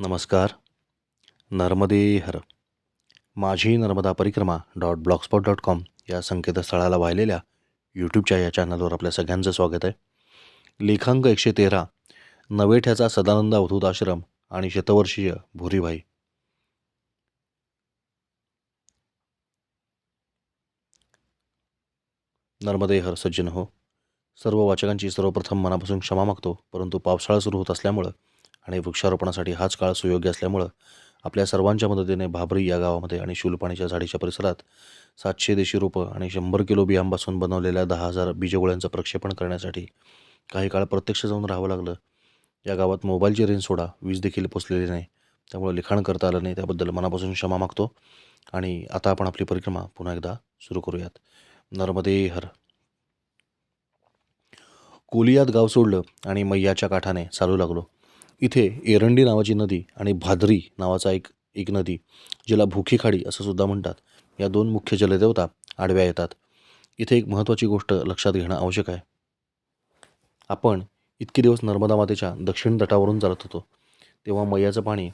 नमस्कार. नर्मदे हर. माझी नर्मदा परिक्रमा डॉट ब्लॉगस्पॉट डॉट कॉम या संकेतस्थळाला वाहिलेल्या यूट्यूबच्या या चॅनलवर आपल्या सगळ्यांचं स्वागत आहे. लेखांक एकशे तेरा नवेठ्याचा सदानंद अवधूत आश्रम आणि शतवर्षीय भुरीभाई. नर्मदे हर सज्जन हो. सर्व वाचकांची सर्वप्रथम मनापासून क्षमा मागतो परंतु पावसाळा सुरू होत असल्यामुळं आणि वृक्षारोपणासाठी हाच काळ सुयोग्य असल्यामुळं आपल्या सर्वांच्या मदतीने भाबरी या गावामध्ये आणि शूलपाणीच्या झाडीच्या परिसरात सातशे देशी रोपं आणि शंभर किलो बियांपासून बनवलेल्या दहा हजार बीजगोळ्यांचं प्रक्षेपण करण्यासाठी काही काळ प्रत्यक्ष जाऊन राहावं लागलं. या गावात मोबाईलची रेंज सोडा वीज देखील पोचलेली नाही. त्यामुळे लिखाण करता आलं नाही. त्याबद्दल मनापासून क्षमा मागतो. आणि आता आपण आपली परिक्रमा पुन्हा एकदा सुरू करूयात. नर्मदे हर. कोलियात गाव सोडलं आणि मैयाच्या काठाने चालू लागलो. इथे एरंडी नावाची नदी आणि भाद्री नावाचा एक एक नदी जिला भुखी खाडी असं सुद्धा म्हणतात या दोन मुख्य जलदेवता आडव्या येतात. इथे एक महत्त्वाची गोष्ट लक्षात घेणं आवश्यक आहे. आपण इतके दिवस नर्मदा मातेच्या दक्षिण तटावरून चालत होतो तेव्हा मैयाचं पाणी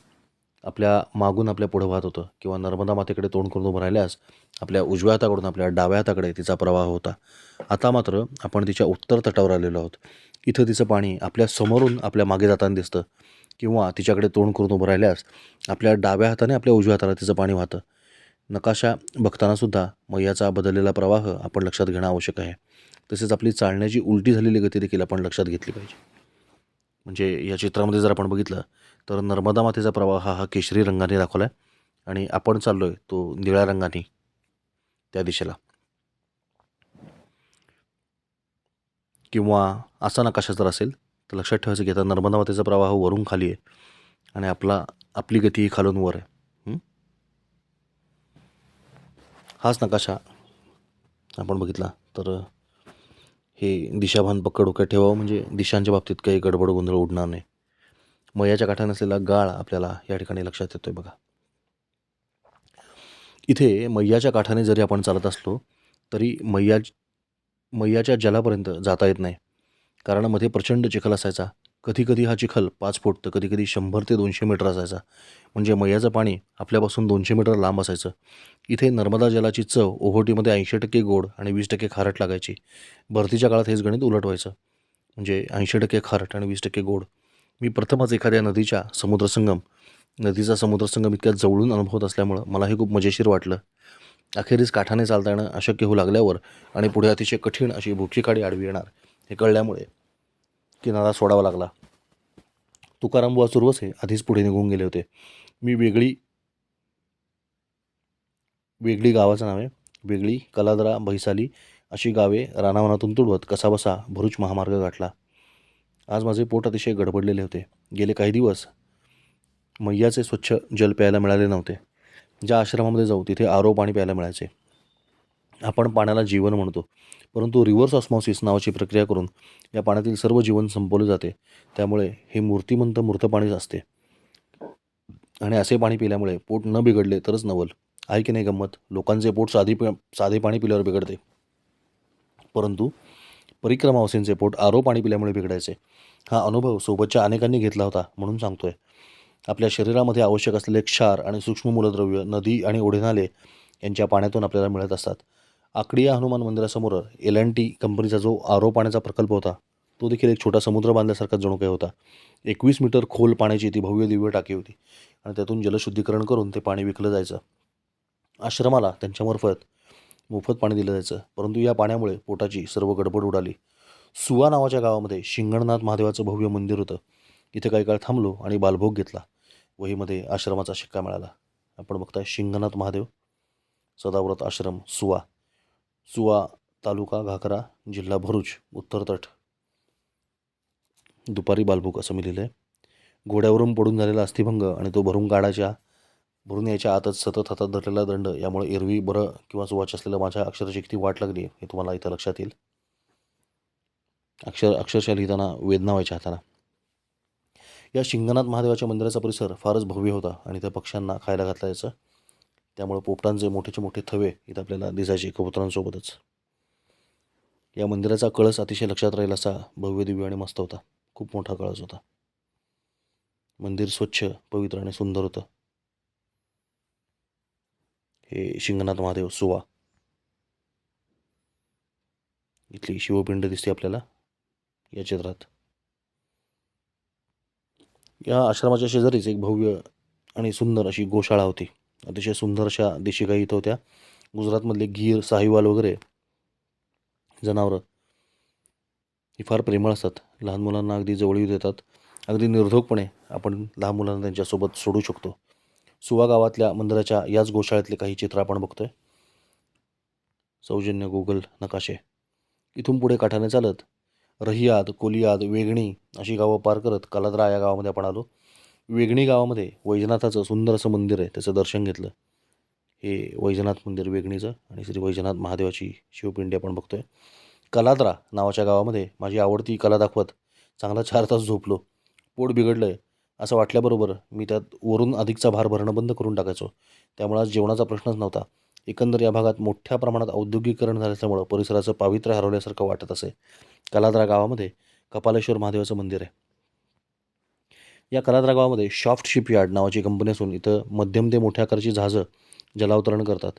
आपल्या मागून आपल्या पुढं वाहत होतं किंवा नर्मदा मातेकडे तोंड करून उभं राहिल्यास आपल्या उजव्या हाताकडून आपल्या डाव्या हाताकडे तिचा प्रवाह होता. आता मात्र आपण तिच्या उत्तर तटावर आलेलो आहोत. इथं तिचं पाणी आपल्या समोरून आपल्या मागे जाताना दिसतं. किंवा तिच्याकडे तोंड करून उभं राहिल्यास आपल्या डाव्या हाताने आपल्या उजव्या हाताला तिचं पाणी वाहतं. नकाशा बघतानासुद्धा मैयाचा बदललेला प्रवाह आपण लक्षात घेणं आवश्यक आहे. तसेच आपली चालण्याची उलटी झालेली गती देखील आपण लक्षात घेतली पाहिजे. म्हणजे या चित्रामध्ये जर आपण बघितलं तर नर्मदा मातेचा प्रवाह हा हा केशरी रंगाने दाखवला आहे आणि आपण चाललो आहे तो निळ्या रंगाने त्या दिशेला. किंवा असा नकाशा जर असेल तर लक्षात ठेवायचं की आता नर्मदा मातेचा प्रवाह वरून खाली आहे आणि आपला आपली गती ही खालून वर आहे. हाच नकाशा आपण बघितला. तर हे दिशाभान पक्कड डोक्यात ठेवावं. म्हणजे दिशांच्या बाबतीत काही गडबड गोंधळ उडणार नाही. मयाच्या काठाने असलेला गाळ आपल्याला या ठिकाणी लक्षात येतोय बघा. इथे मैयाच्या काठाने जरी आपण चालत असलो तरी मैया मैयाच्या जलापर्यंत जाता येत नाही. कारण मध्ये प्रचंड चिखल असायचा. कधीकधी हा चिखल पाच फूट तर कधी कधी शंभर ते दोनशे मीटर असायचा. म्हणजे मैयाचं पाणी आपल्यापासून दोनशे मीटर लांब असायचं. इथे नर्मदा जलाची चव ओहोटीमध्ये ऐंशी टक्के गोड आणि वीस टक्के खारट लागायची. भरतीच्या काळात हेच गणित उलट व्हायचं. म्हणजे ऐंशी टक्के खारट आणि वीस टक्के गोड. मी प्रथमच एखाद्या नदीच्या समुद्रसंगम नदीचा समुद्रसंगम इतक्या जवळून अनुभवत असल्यामुळं मला हे खूप मजेशीर वाटलं. अखेरीस काठाने चालता येणं अशक्य होऊ लागल्यावर आणि पुढे अतिशय कठीण अशी भुटकी काडी आडवी येणार. हे कळल्यामुळे किनारा सोडावा लागला. तुकाराम बुवा सुरवसे आधीच पुढे निघून गेले होते. मी वेगळी वेगळी गावाचं नाव आहे. वेगळी कलादरा भैसाली अशी गावे रानावनातून तुडवत कसाबसा भरूच महामार्ग गाठला. आज माझे पोट अतिशय गडबडलेले होते. गेले काही दिवस मैयाचे स्वच्छ जल प्यायला मिळाले नव्हते. ज्या आश्रमामध्ये जाऊ तिथे आरो पाणी प्यायला मिळायचे. आपण पाण्याला जीवन म्हणतो परंतु रिव्हर्स ऑस्मॉसिस नावाची प्रक्रिया करून या पाण्यातील सर्व जीवन संपवले जाते. त्यामुळे हे मूर्तिमंत मूर्त पाणीच असते. आणि असे पाणी पिल्यामुळे पोट न बिघडले तरच नवल. आहे की नाही गंमत? लोकांचे पोट साधी साधे पाणी पिल्यावर बिघडते. परंतु परिक्रमावसींचे पोट आरो पाणी पिल्यामुळे बिघडायचे. हा अनुभव सोबतच्या अनेकांनी घेतला होता म्हणून सांगतोय. आपल्या शरीरामध्ये आवश्यक असलेले क्षार आणि सूक्ष्म मूलद्रव्य नदी आणि ओढेनाले यांच्या पाण्यातून आपल्याला मिळत असतात. आकडिया हनुमान मंदिरासमोर एल अँड टी कंपनीचा जो आरो पाण्याचा प्रकल्प होता तो देखील एक छोटा समुद्र बांधल्यासारखा जणू काही होता. एकवीस मीटर खोल पाण्याची ती भव्य दिव्य टाकी होती आणि त्यातून जलशुद्धीकरण करून ते पाणी विकलं जायचं. आश्रमाला त्यांच्यामार्फत मोफत पाणी दिलं जायचं परंतु या पाण्यामुळे पोटाची सर्व गडबड उडाली. सुवा नावाच्या गावामध्ये शिंगणनाथ महादेवाचं भव्य मंदिर होतं. इथे काही काळ थांबलो आणि बालभोग घेतला. वहीमध्ये आश्रमाचा शिक्का मिळाला. आपण बघताय शिंगणाथ महादेव सदाव्रत आश्रम सुवा सुवा तालुका घाकरा जिल्हा भरूच उत्तर तट. दुपारी बालभूक असं मी लिहिलं आहे घोड्यावरून पडून झालेला अस्थिभंग आणि तो भरून काढायच्या भरून यायच्या आतच सतत हातात धरलेला दंड यामुळे एरवी बरं किंवा सुवाच असलेलं माझ्या अक्षराची किती वाट लागली हे तुम्हाला इथं लक्षात येईल. अक्षर अक्षरशः लिहिताना वेदना व्हायच्या हाताला. या शिंगनाथ महादेवाच्या मंदिराचा परिसर फारच भव्य होता आणि त्या पक्ष्यांना खायला घातला जायचं त्यामुळे पोपटांचे मोठेचे मोठे थवे इथं आपल्याला दिसायचे कबुतरांसोबतच. या मंदिराचा कळस अतिशय लक्षात राहील असा भव्य दिव्य आणि मस्त होता. खूप मोठा कळस होता. मंदिर स्वच्छ पवित्र आणि सुंदर होतं. हे शिंगणाथ महादेव सुवा. इथली शिवपिंड दिसते आपल्याला या चित्रात या आश्रमाच्या शेजारीच एक भव्य आणि सुंदर अशी गोशाळा होती. अतिशय सुंदर अशा देशी गाई इथं होत्या. गुजरातमधले गीर साहिवाल वगैरे जनावरं ही फार प्रेमळ असतात. लहान मुलांना अगदी जवळ येऊ देतात. अगदी निर्धोकपणे आपण लहान मुलांना त्यांच्यासोबत सोडू शकतो. सुवा गावातल्या मंदिराच्या याच गोशाळेतले काही चित्र आपण बघतोय. सौजन्य गुगल नकाशे. इथून पुढे काठाने चालत रहियाद कोलियाद वेगणी अशी गावं पार करत कलाद्रा या गावामध्ये आपण आलो. वेगणी गावामध्ये वैजनाथाचं सुंदर असं मंदिर आहे त्याचं दर्शन घेतलं. हे वैजनाथ मंदिर वेगणीचं आणि श्री वैजनाथ महादेवाची शिवपिंडी आपण बघतोय. कलाद्रा नावाच्या गावामध्ये माझी आवडती कला दाखवत चांगला चार तास झोपलो. पोट बिघडलं आहे असं वाटल्याबरोबर मी त्यात वरून अधिकचा भार भरणं बंद करून टाकायचो. त्यामुळे आज जेवणाचा प्रश्नच नव्हता. एकंदर या भागात मोठ्या प्रमाणात औद्योगिकरण झाल्यामुळं परिसराचं पावित्र्य हरवल्यासारखं वाटत असे. कलाद्रा गावामध्ये कपालेश्वर महादेवाचं मंदिर आहे. या कलाद्रा गावामध्ये शॉफ्ट शिपयार्ड नावाची कंपनी असून इथं मध्यम ते मोठ्या आकाराची जहाजं जलावतरण करतात.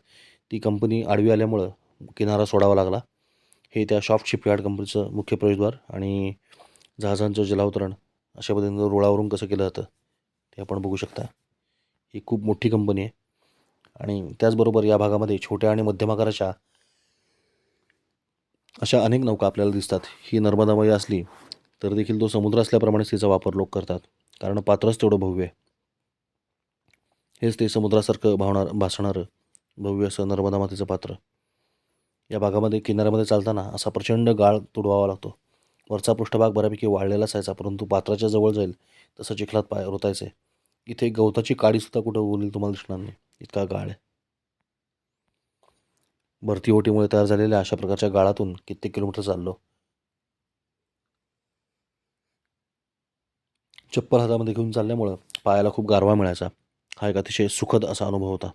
ती कंपनी आडवी आल्यामुळं किनारा सोडावा लागला. हे त्या शॉफ्ट शिपयार्ड कंपनीचं मुख्य प्रवेशद्वार आणि जहाजांचं जलावतरण अशा पद्धतीनं रुळावरून कसं केलं जातं ते आपण बघू शकता. ही खूप मोठी कंपनी आहे. आणि त्याचबरोबर या भागामध्ये छोट्या आणि मध्यम आकाराच्या अशा अनेक नौका आपल्याला दिसतात. ही नर्मदामयी असली तर देखील तो समुद्र असल्याप्रमाणेच तिचा वापर लोक करतात. कारण पात्रच तेवढं भव्य आहे. हेच ते समुद्रासारखं भावणार भासणारं भव्य असं नर्मदा मातेचं पात्र. या भागामध्ये किनाऱ्यामध्ये चालताना असा प्रचंड गाळ तुडवावा लागतो. वरचा पृष्ठभाग बऱ्यापैकी वाळलेला असायचा परंतु पात्राच्या जवळ जाईल तसं चिखलात पाय रोतायचे. इथे गवताची काडीसुद्धा कुठं उरली तुम्हाला दिसणार नाही. इतका गाळ आहे. भरती ओटीमुळे तयार झालेल्या अशा प्रकारच्या गाळातून कित्येक किलोमीटर चाललो. चप्पल हातामध्ये घेऊन चालल्यामुळं पायाला खूप गारवा मिळायचा. हा एक अतिशय सुखद असा अनुभव होता.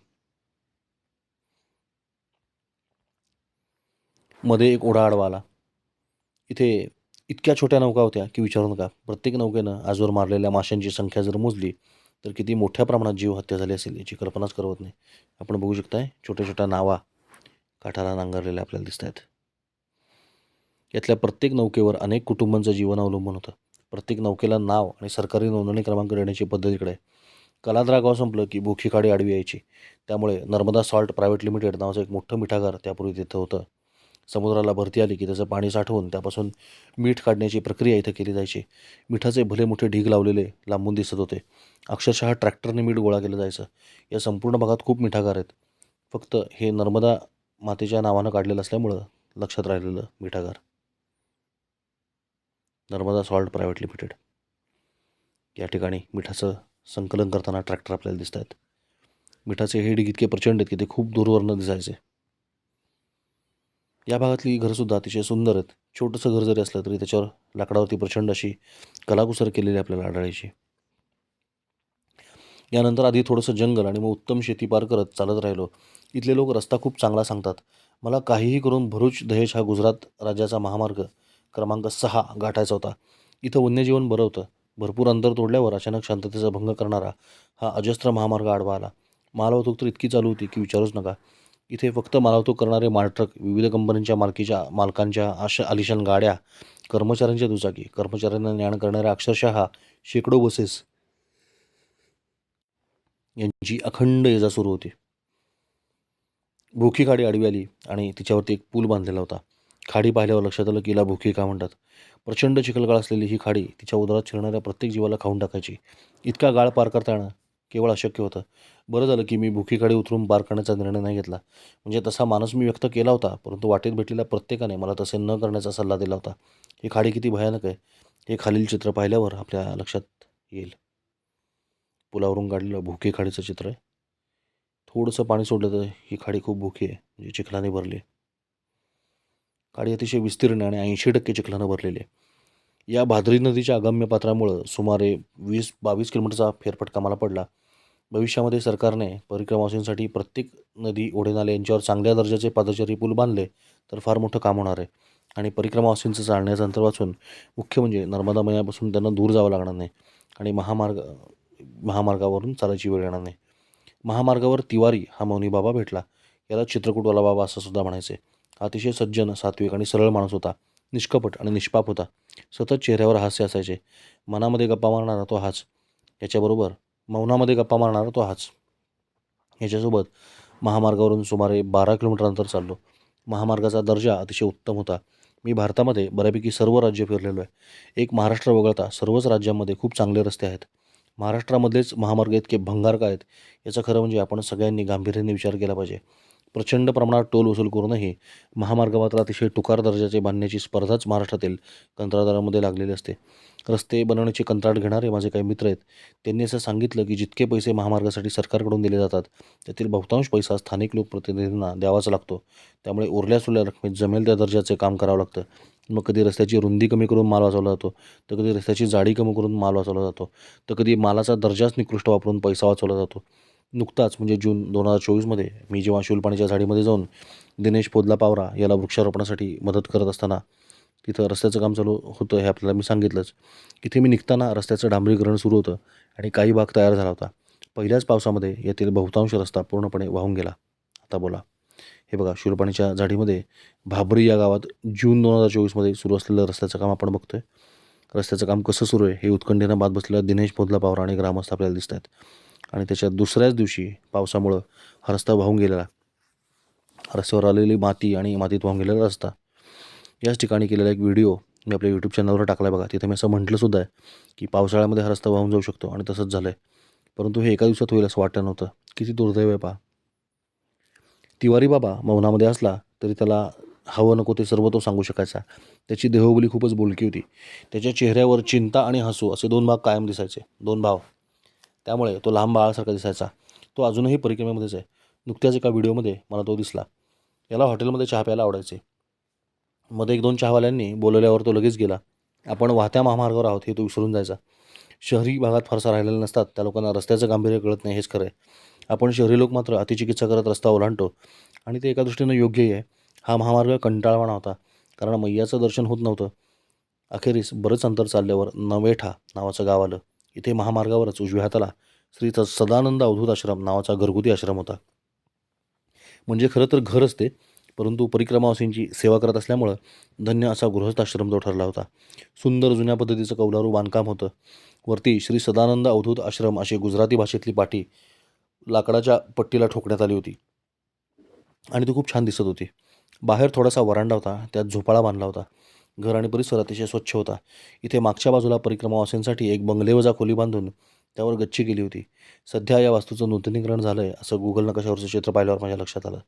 मध्ये एक ओढा आडवा आला. इथे इतक्या छोट्या नौका होत्या की विचारू नका. प्रत्येक नौकेनं आजवर मारलेल्या माशांची संख्या जर मोजली तर किती मोठ्या प्रमाणात जीव हत्या झाली असेल याची कल्पनाच करवत नाही. आपण बघू शकताय छोट्या छोट्या नावा काठाला नांगरलेल्या आपल्याला दिसत आहेत. यातल्या प्रत्येक नौकेवर अनेक कुटुंबांचं जीवन अवलंबून होतं. प्रत्येक नौकेला नाव आणि सरकारी नोंदणी क्रमांक देण्याची पद्धतीकडे कलाद्रा गाव संपलं की भुखी खाडी आडवी यायची. त्यामुळे नर्मदा सॉल्ट प्रायव्हेट लिमिटेड नावाचं एक मोठं मिठागार त्यापूर्वी तिथं होतं. समुद्राला भरती आली की त्याचं पाणी साठवून त्यापासून मीठ काढण्याची प्रक्रिया इथं केली जायची. मिठाचे भले मोठे ढीग लावलेले लांबून दिसत होते. अक्षरशः ट्रॅक्टरने मीठ गोळा केलं जायचं. या संपूर्ण भागात खूप मिठागार आहेत. फक्त हे नर्मदा मातेच्या नावानं काढलेलं असल्यामुळं लक्षात राहिलेलं मिठागार. Narmada salt private limited. या ठिकाणी मिठाचं संकलन करताना ट्रॅक्टर आपल्याला दिसत आहेत मिठाचे हे ढीग इतके प्रचंड आहेत की ते खूप दूरवरनं दिसायचे. या भागातली घरंसुद्धा अतिशय सुंदर आहेत. छोटंसं घर जरी असलं तरी त्याच्यावर लाकडावरती प्रचंड अशी कलाकुसर केलेली आपल्याला आढळायची. यानंतर आधी थोडंसं जंगल आणि मग उत्तम शेती पार करत चालत राहिलो. इथले लोक रस्ता खूप चांगला सांगतात. मला काहीही करून भरूच दहेज हा गुजरात राज्याचा महामार्ग क्रमांक सहा गाठायचा होता. इथं वन्यजीवन बरं होतं. भरपूर अंतर तोडल्यावर अचानक शांततेचा भंग करणारा हा अजस्त्र महामार्ग आडवा आला. मालवाहतूक तर इतकी चालू होती की विचारूच नका. इथे फक्त मालवाहतूक करणारे मालट्रक विविध कंपन्यांच्या मालकीच्या मालकांच्या आशा आलिशान गाड्या कर्मचाऱ्यांच्या दुचाकी कर्मचाऱ्यांना ज्ञान करणाऱ्या अक्षरशः शेकडो बसेस यांची अखंड ये जा सुरू होती. भुकी खाडी आडवी आली आणि तिच्यावरती एक पूल बांधलेला होता. खाडी पाहिल्यावर लक्षात आलं की हिला भुखी का म्हणतात. प्रचंड चिखलगाळ असलेली ही खाडी तिच्या उदरात शिरणाऱ्या प्रत्येक जीवाला खाऊन टाकायची. इतका गाळ पार करता येणं केवळ अशक्य होतं. बरं झालं की मी भुकी खाडी उतरून पार करण्याचा निर्णय नाही घेतला. म्हणजे तसा मानस मी व्यक्त केला होता परंतु वाटेत भेटलेल्या प्रत्येकाने मला तसे न करण्याचा सल्ला दिला होता. ही खाडी किती भयानक आहे. हे खालील चित्र पाहिल्यावर आपल्या लक्षात येईल. पुलावरून काढलेलं भुके खाडीचं चित्र आहे. थोडंसं पाणी सोडलं तर ही खाडी खूप भुकी आहे म्हणजे चिखलाने भरली खाडी अतिशय विस्तीर्ण आणि ऐंशी टक्के चिखलानं भरलेली आहे. या भाद्री नदीच्या अगम्य पात्रामुळं सुमारे वीस बावीस किलोमीटरचा फेरफटका मला पडला. भविष्यामध्ये सरकारने परिक्रमावासींसाठी प्रत्येक नदी ओढेनाले यांच्यावर चांगल्या दर्जाचे पादचारी पूल बांधले तर फार मोठं काम होणार आहे. आणि परिक्रमावासींचं चालण्याचं अंतर वाचून मुख्य म्हणजे नर्मदा मैयापासून त्यांना दूर जावं लागणार नाही आणि महामार्ग महामार्गावरून चालायची वेळ येणार नाही. महामार्गावर तिवारी हा मौनी बाबा भेटला. याला चित्रकूटवाला बाबा असं सुद्धा म्हणायचे. अतिशय सज्जन सात्विक आणि सरळ माणूस होता. निष्कपट आणि निष्पाप होता. सतत चेहऱ्यावर हास्य असायचे. मनामध्ये गप्पा मारणारा तो हाच. याच्याबरोबर मौनामध्ये गप्पा मारणारा तो हाच. याच्यासोबत महामार्गावरून सुमारे बारा किलोमीटर अंतर चाललो. महामार्गाचा दर्जा अतिशय उत्तम होता. मी भारतामध्ये बऱ्यापैकी सर्व राज्य फिरलेलो आहे. एक महाराष्ट्र वगळता सर्वच राज्यांमध्ये खूप चांगले रस्ते आहेत. महाराष्ट्रामधलेच महामार्ग इतके भंगार का आहेत याचं खरं म्हणजे आपण सगळ्यांनी गांभीर्याने विचार केला पाहिजे. प्रचंड प्रमाणात टोल वसूल करूनही महामार्ग मात्र अतिशय टुकार दर्जाचे बांधण्याची स्पर्धाच महाराष्ट्रातील कंत्राटदारामध्ये लागलेली असते. रस्ते बनवण्याचे कंत्राट घेणारे माझे काही मित्र आहेत. त्यांनी असं सांगितलं की जितके पैसे महामार्गासाठी सरकारकडून दिले जातात त्यातील बहुतांश पैसा स्थानिक लोकप्रतिनिधींना द्यावाच लागतो. त्यामुळे उरल्या सुरल्या रकमेत जमेल त्या दर्जाचे काम करावं लागतं. मग कधी रस्त्याची रुंदी कमी करून माल वाचवला जातो तर कधी रस्त्याची जाडी कमी करून माल वाचवला जातो तर कधी मालाचा दर्जाच निकृष्ट वापरून पैसा वाचवला जातो. नुकताच म्हणजे जून दोन हजार चोवीसमध्ये मी जेव्हा शूलपाणीच्या झाडीमध्ये जाऊन दिनेश पोदला पावरा याला वृक्षारोपणासाठी मदत करत असताना तिथं रस्त्याचं काम चालू होतं हे आपल्याला मी सांगितलंच. इथे मी निघताना रस्त्याचं डांबरीकरण सुरू होतं आणि काही भाग तयार झाला होता. पहिल्याच पावसामध्ये येथील बहुतांश रस्ता पूर्णपणे वाहून गेला. आता बोला. हे बघा शूलपाणीच्या झाडीमध्ये भाबरी या गावात जून दोन हजार चोवीसमध्ये सुरू असलेलं रस्त्याचं काम आपण बघतो आहे रस्त्याचं काम कसं सुरू आहे हे उत्कंठेनं बाद बसलेला दिनेश पोदला पावरा आणि ग्रामस्थ आपल्याला दिसत आहेत आणि त्याच्या दुसऱ्याच दिवशी पावसामुळं हा रस्ता वाहून गेलेला. रस्त्यावर आलेली माती आणि मातीत वाहून गेलेला रस्ता. याच ठिकाणी केलेला एक व्हिडिओ मी आपल्या यूट्यूब चॅनलवर टाकला आहे बघा. तिथे मी असं म्हटलं सुद्धा आहे की पावसाळ्यामध्ये हा रस्ता वाहून जाऊ शकतो आणि तसंच झालं आहे परंतु हे एका दिवसात होईल असं वाटलं नव्हतं. किती दुर्दैव आहे पहा. तिवारी बाबा मौनामध्ये असला तरी त्याला हवं नको ते सर्व तो सांगू शकायचा. त्याची देहबोली खूपच बोलकी होती. त्याच्या चेहऱ्यावर चिंता आणि हसू असे दोन भाग कायम दिसायचे. दोन भाव. त्यामुळे तो लहान बाळासारखा दिसायचा. तो अजूनही परिक्रमेमध्येच आहे. नुकत्याच एका व्हिडिओमध्ये मला तो दिसला. याला हॉटेलमध्ये चहा प्यायला आवडायचे. मध्ये एक दोन चहावाल्यांनी बोलवल्यावर तो लगेच गेला. आपण वाहत्या महामार्गावर आहोत हे तो विसरून जायचा. शहरी भागात फारसा राहिलेला नसतात. त्या लोकांना रस्त्याचं गांभीर्य कळत नाही हेच खरं आहे. आपण शहरी लोक मात्र अतिचिकित्सा करत रस्ता ओलांडतो. आणि ते एका दृष्टीनं योग्यही आहे. हा महामार्ग कंटाळवाणा होता. कारण मैयाचं दर्शन होत नव्हतं. अखेरीस बरंच अंतर चालल्यावर नवेठा नावाचं गाव आलं. इथे महामार्गावरच उजव्या हाताला श्री सदानंद अवधूत आश्रम नावाचा घरगुती आश्रम होता. म्हणजे खरं तर घर असते परंतु परिक्रमावासींची सेवा करत असल्यामुळं धन्य असा गृहस्थ आश्रम तो ठरला होता. सुंदर जुन्या पद्धतीचं कौलारू बांधकाम होतं. वरती श्री सदानंद अवधूत आश्रम अशी गुजराती भाषेतली पाटी लाकडाच्या पट्टीला ठोकण्यात आली होती. आणि ती खूप छान दिसत होती. बाहेर थोडासा वरांडा होता त्यात झोपाळा बांधला होता. घर आणि परिसर अतिशय स्वच्छ होता. इथे मागच्या बाजूला परिक्रमावासींसाठी एक बंगलेवजा खोली बांधून त्यावर गच्ची केली होती. सध्या या वास्तूचं नूतनीकरण झालं आहे असं गुगल नकाशावरचं चित्र पाहिल्यावर माझ्या लक्षात आलं.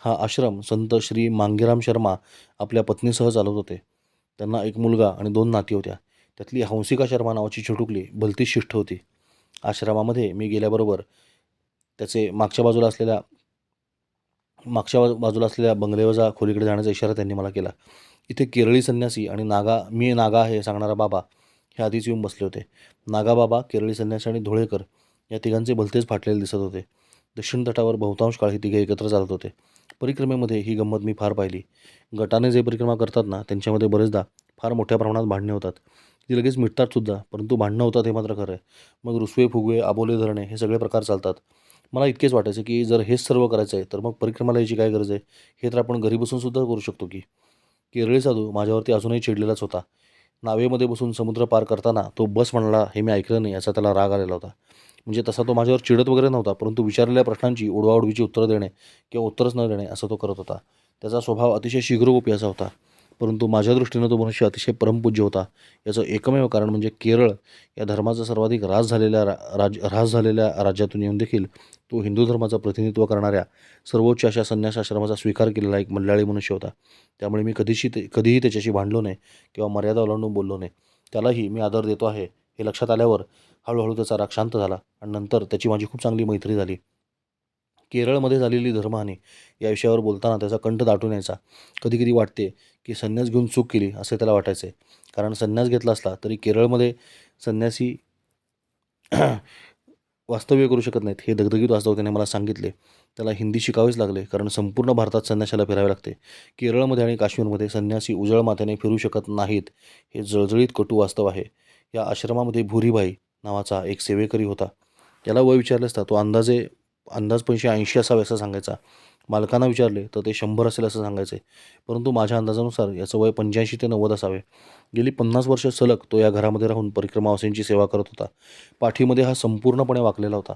हा आश्रम संत श्री मांगेराम शर्मा आपल्या पत्नीसह चालवत होते. त्यांना एक मुलगा आणि दोन नाती होत्या. त्यातली हंसिका शर्मा नावाची छोटुकली भलती शिष्ट होती. आश्रमामध्ये मी गेल्याबरोबर त्याचे मागच्या बाजूला असलेल्या मागच्या बाजू- बाजूला असलेल्या बंगलेवजा खोलीकडे जाण्याचा इशारा त्यांनी मला केला. इथे केरळी संन्यासी आणि नागा मी नागा आहे सांगणारा बाबा हे आधीच येऊन बसले होते. नागा बाबा केरळी संन्यासी आणि धुळेकर या तिघांचे भलतेच फाटलेले दिसत होते. दक्षिण तटावर बहुतांश काळ हे तिघे एकत्र चालत होते. परिक्रमेमध्ये ही गंमत मी फार पाहिली. गटाने जे परिक्रमा करतात ना त्यांच्यामध्ये बरेचदा फार मोठ्या प्रमाणात भांडणे होतात. ती लगेच मिटतात सुद्धा परंतु भांडणं होतात हे मात्र खरं आहे. मग रुसवे फुगवे आबोले धरणे हे सगळे प्रकार चालतात. मला इतकेच वाटायचं की जर हेच सर्व करायचं आहे तर मग परिक्रमाला यायची काय गरज आहे? हे तर आपण घरी बसून सुद्धा करू शकतो की. केरळी साधू माझ्यावरती अजूनही चिडलेलाच होता. नावेमध्ये बसून समुद्र पार करताना तो बस म्हणला हे मी ऐकलं नाही याचा त्याला राग आलेला होता. म्हणजे तसा तो माझ्यावर चिडत वगैरे नव्हता परंतु विचारलेल्या प्रश्नांची उडवाउडवीची उत्तरं देणे किंवा उत्तरच न देणे असं तो करत होता. त्याचा स्वभाव अतिशय शीघ्रगोपी असा होता. परंतु माझ्या दृष्टीनं तो मनुष्य अतिशय परमपूज्य होता. याचं एकमेव कारण म्हणजे केरळ या धर्माचा सर्वाधिक राज झालेल्या रा राज ऱ्हास झालेल्या राज्यातून येऊन देखील तो हिंदू धर्माचं प्रतिनिधित्व करणाऱ्या सर्वोच्च अशा संन्यासाश्रमाचा स्वीकार केलेला एक मल्याळी मनुष्य होता. त्यामुळे मी कधीशी ते कधीही त्याच्याशी भांडलो नाही किंवा मर्यादा ओलांडून बोललो नाही. त्यालाही मी आदर देतो आहे हे लक्षात आल्यावर हळूहळू त्याचा राग शांत झाला आणि नंतर त्याची माझी खूप चांगली मैत्री झाली. केरळमध्ये झालेली धर्महानी या विषयावर बोलताना त्याचा कंठ दाटून यायचा. कधी कधी वाटते की संन्यास घेऊन चूक केली असे त्याला वाटायचे. कारण संन्यास घेतला असला तरी केरळमध्ये संन्यासी वास्तव्य करू शकत नाहीत. हे दगदगीत वास्तव त्याने मला सांगितले. त्याला हिंदी शिकावेच लागले. कारण संपूर्ण भारतात संन्याशाला फिरावे लागते. केरळमध्ये आणि काश्मीरमध्ये संन्यासी उजळ माथ्याने फिरू शकत नाहीत. हे जळजळीत कटू वास्तव आहे. या आश्रमामध्ये भुरीबाई नावाचा एक सेवेकरी होता. त्याला वय विचारले असता तो अंदाजे अंदाज पंचशे ऐंशी असावे असं सांगायचा. मालकांना विचारले तर ते शंभर असेल असं सांगायचे. परंतु माझ्या अंदाजानुसार याचं वय पंच्याऐंशी ते नव्वद असावे. गेली पन्नास वर्ष सलग तो या घरामध्ये राहून परिक्रमावासींची सेवा करत होता. पाठीमध्ये हा संपूर्णपणे वाकलेला होता.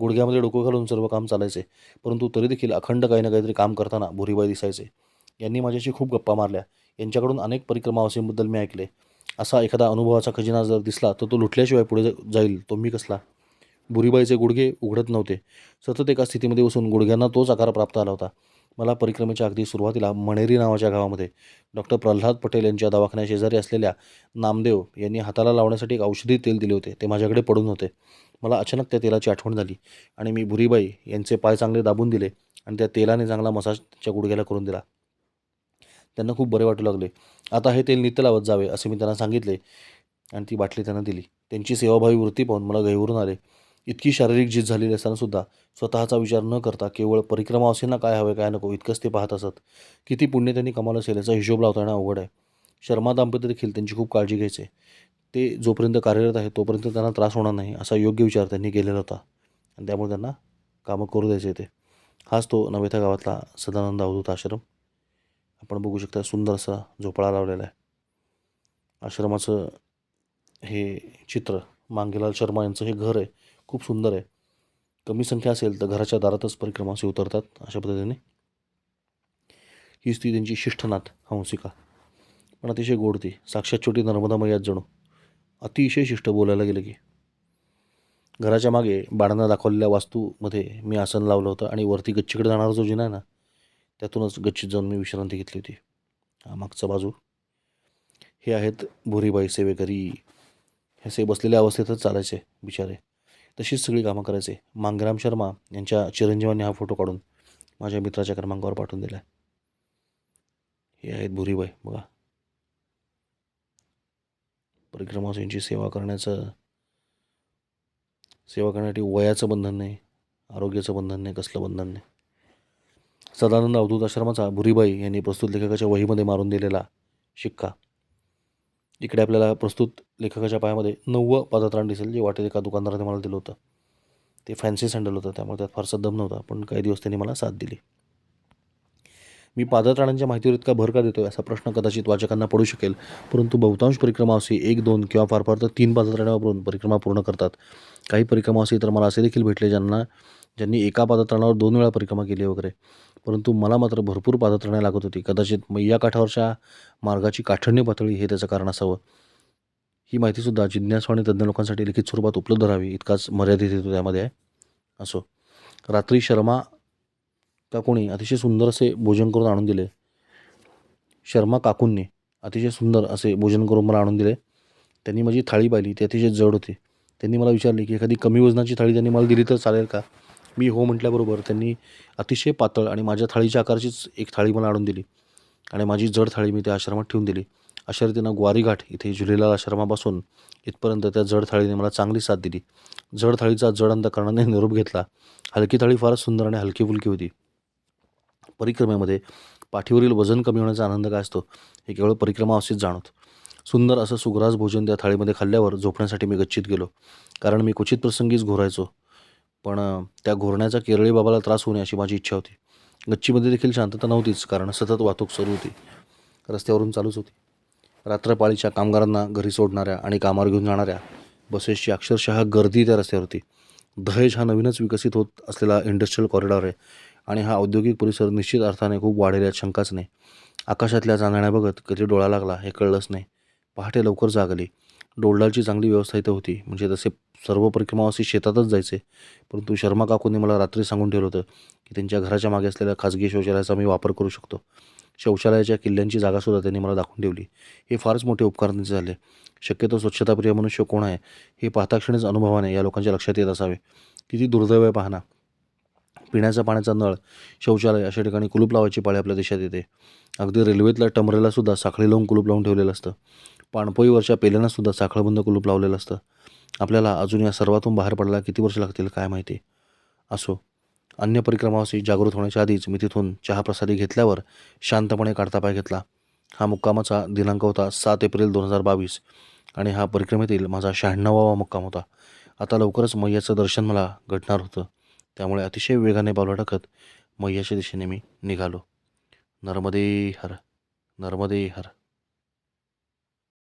गुडघ्यामध्ये डोकं घालून सर्व काम चालायचे. परंतु तरी देखील अखंड काही ना काहीतरी काम करताना भुरीबाई दिसायचे. यांनी माझ्याशी खूप गप्पा मारल्या. यांच्याकडून अनेक परिक्रमावासींबद्दल मी ऐकले. असा एखादा अनुभवाचा खजिना जर दिसला तर तो लुटल्याशिवाय पुढे जाईल. तो मी कसला? बुरीबाईचे गुडघे उघडत नव्हते. सतत एका स्थितीमध्ये बसून गुडघ्यांना तोच आकार प्राप्त आला होता. मला परिक्रमेच्या अगदी सुरुवातीला मणेरी नावाच्या गावामध्ये. डॉक्टर प्रल्हाद पटेल यांच्या दवाखान्या शेजारी असलेल्या नामदेव यांनी हाताला लावण्यासाठी एक औषधी तेल दिले होते. ते माझ्याकडे पडून होते. मला अचानक त्या तेलाची आठवण झाली आणि मी भुरीबाई यांचे पाय चांगले दाबून दिले आणि त्या तेलाने चांगला मसाज त्या गुडघ्याला करून दिला. त्यांना खूप बरे वाटू लागले. आता हे तेल नित्य लावत जावे असे मी त्यांना सांगितले आणि ती बाटली त्यांना दिली. त्यांची सेवाभावी वृत्ती पाहून मला गैवरून आले. इतकी शारीरिक झीज झालेली असतानासुद्धा स्वतःचा विचार न करता केवळ परिक्रमावासींना काय हवे काय नको इतकंच ते पाहत असत. किती पुण्य त्यांनी कमावलं असेल याचा हिशोब लावता येणं अवघड आहे. शर्मा दाम्पत्य देखील त्यांची खूप काळजी घ्यायचे. ते जोपर्यंत कार्यरत आहे तोपर्यंत त्यांना त्रास होणार नाही असा योग्य विचार त्यांनी केलेला होता. आणि त्यामुळे त्यांना कामं करू द्यायचे ते हाच तो नवेथा गावातला सदानंद अवधूत आश्रम. आपण बघू शकता सुंदर असा झोपाळा लावलेला आहे. आश्रमाचं हे चित्र मांगेलाल शर्मा यांचं हे घर आहे. खूप सुंदर आहे. कमी संख्या असेल तर घराच्या दारातच परिक्रमाशी उतरतात अशा पद्धतीने. हीच ती त्यांची शिष्ठनाथ हंसिका पण अतिशय गोड ती. साक्षात छोटी नर्मदा मैयात जणू. अतिशय शिष्ट बोलायला गेलं की. घराच्या मागे बाळांना दाखवलेल्या वास्तूमध्ये मी आसन लावलं होतं आणि वरती गच्चीकडे जाणारा जो जिना आहे ना त्यातूनच गच्चीत जाऊन मी विश्रांती घेतली होती. हा मागचा बाजू. हे आहेत भुरीबाई सेवेकरी. हे से बसलेल्या अवस्थेतच चालायचे बिचारे. तशीच सगळी कामं करायचे. मांगराम शर्मा यांच्या चिरंजीवांनी हा फोटो काढून माझ्या मित्राच्या क्रमांकावर पाठवून दिला आहे हे आहेत भुरीबाई बघा. परिक्रमावासींची सेवा करण्याचं सेवा करण्यासाठी वयाचं बंधन नाही आरोग्याचं बंधन नाही कसलं बंधन नाही. सदानंद अवधूत आश्रमाचा भुरीबाई यांनी प्रस्तुत लेखकाच्या वहीमध्ये मारून दिलेला शिक्का. इकडे आपल्याला प्रस्तुत लेखकाच्या पायामध्ये नव्वं पादत्राण दिसेल जे वाटेल एका दुकानदाराने मला दिलं होतं. ते फॅन्सी सँडल होतं त्यामुळे त्यात फारसा दम नव्हता पण काही दिवस त्यांनी मला साथ दिली. मी पादत्राणांच्या माहितीवर इतका भर का देतोय असा प्रश्न कदाचित वाचकांना पडू शकेल परंतु बहुतांश परिक्रमावासी एक दोन किंवा फार फार तर तीन पादत्राणे वापरून परिक्रमा पूर्ण करतात. काही परिक्रमावासी तर मला असे देखील भेटले ज्यांना ज्यांनी एका पादत्राणावर दोन वेळा परिक्रमा केली वगैरे. परंतु मला मात्र भरपूर पादत्राणे लागत होती. कदाचित मैया काठावरच्या मार्गाची काठण्य पातळी हे त्याचं कारण असावं. ही माहितीसुद्धा जिज्ञासू आणि तज्ज्ञ लोकांसाठी लिखित स्वरूपात उपलब्ध राहावी इतकाच मर्यादित हेतू त्यामध्ये आहे. असो. रात्री शर्मा का कोणी अतिशय सुंदर असे भोजन करून आणून दिले. शर्मा काकूंनी अतिशय सुंदर असे भोजन करून मला आणून दिले. त्यांनी माझी थाळी पाहिली ती अतिशय जड होती. त्यांनी मला विचारले की एखादी कमी वजनाची थाळी त्यांनी मला दिली तर चालेल का? मी हो म्हटल्याबरोबर त्यांनी अतिशय पातळ आणि माझ्या थाळीच्या आकारचीच एक थाळी मला आणून दिली. आणि माझी जड थाळी मी त्या आश्रमात ठेवून दिली. अशा रीतीनं ग्वारीघाट इथे झुलेलाल आश्रमापासून इथपर्यंत त्या जड थाळीने मला चांगली साथ दिली. जड थाळीचा जड अंतकरणाने निरोप घेतला. हलकी थाळी फारच सुंदर आणि हलकी फुलकी होती. परिक्रमेमध्ये पाठीवरील वजन कमी होण्याचा आनंद काय असतो हे केवळ परिक्रमावस्थेत जाणवत सुंदर असं सुग्रास भोजन त्या थाळीमध्ये खाल्ल्यावर झोपण्यासाठी मी गच्चीत गेलो. कारण मी क्वचित प्रसंगीच घोरायचो. पण त्या घोरण्याचा केरळी बाबाला त्रास होणे अशी माझी इच्छा होती. गच्चीमध्ये देखील शांतता नव्हतीच कारण सतत वाहतूक सुरू होती. रस्त्यावरून चालूच होती. रात्रपाळीच्या कामगारांना घरी सोडणाऱ्या आणि कामावर घेऊन जाणाऱ्या बसेसची अक्षरशः गर्दी त्या रस्त्यावर होती. दहेज हा नवीनच विकसित होत असलेला इंडस्ट्रियल कॉरिडॉर आहे आणि हा औद्योगिक परिसर निश्चित अर्थाने खूप वाढेल यात शंकाच नाही. आकाशातल्या चांदण्या बघत कधी डोळा लागला हे कळलंच नाही. पहाटे लवकर जागली डोलडालची चांगली व्यवस्था इथं होती. म्हणजे तसे सर्व परिक्रमावासी शेतातच जायचे. परंतु शर्मा काकूंनी मला रात्री सांगून ठेवलं होतं की त्यांच्या घराच्या मागे असलेल्या खाजगी शौचालयाचा मी वापर करू शकतो. शौचालयाच्या किल्ल्यांची जागासुद्धा त्यांनी मला दाखवून ठेवली. हे फारच मोठे उपकार त्यांचे झाले. शक्यतो स्वच्छताप्रिय मनुष्य कोण आहे हे पाहताक्षणीच अनुभवाने या लोकांच्या लक्षात येत असावे. किती दुर्दैव आहे पाहना पिण्याचा पाण्याचा नळ शौचालय अशा ठिकाणी कुलूप लावायची पाळी आपल्या देशात येते. अगदी रेल्वेतल्या टमरेला सुद्धा साखळी लावून कुलूप लावून ठेवलेलं असतं. पाणपोईवरच्या पेल्यानं सुद्धा साखळबंद कुलूप लावलेलं असतं. आपल्याला अजून या सर्वातून बाहेर पडायला किती वर्ष लागतील काय माहिती? असो. अन्य परिक्रमावासी जागृत होण्याच्या आधीच मी तिथून चहाप्रसादी घेतल्यावर शांतपणे काढता पाय घेतला. हा मुक्कामाचा दिनांक होता सात एप्रिल दोन हजार बावीस आणि हा परिक्रमेतील माझा शहाण्णवावा मुक्काम होता. आता लवकरच मैयाचं दर्शन मला घडणार होतं. त्यामुळे अतिशय वेगाने पावलं टाकत मैयाच्या दिशेने मी निघालो. नर्मदे हर नर्मदे हर.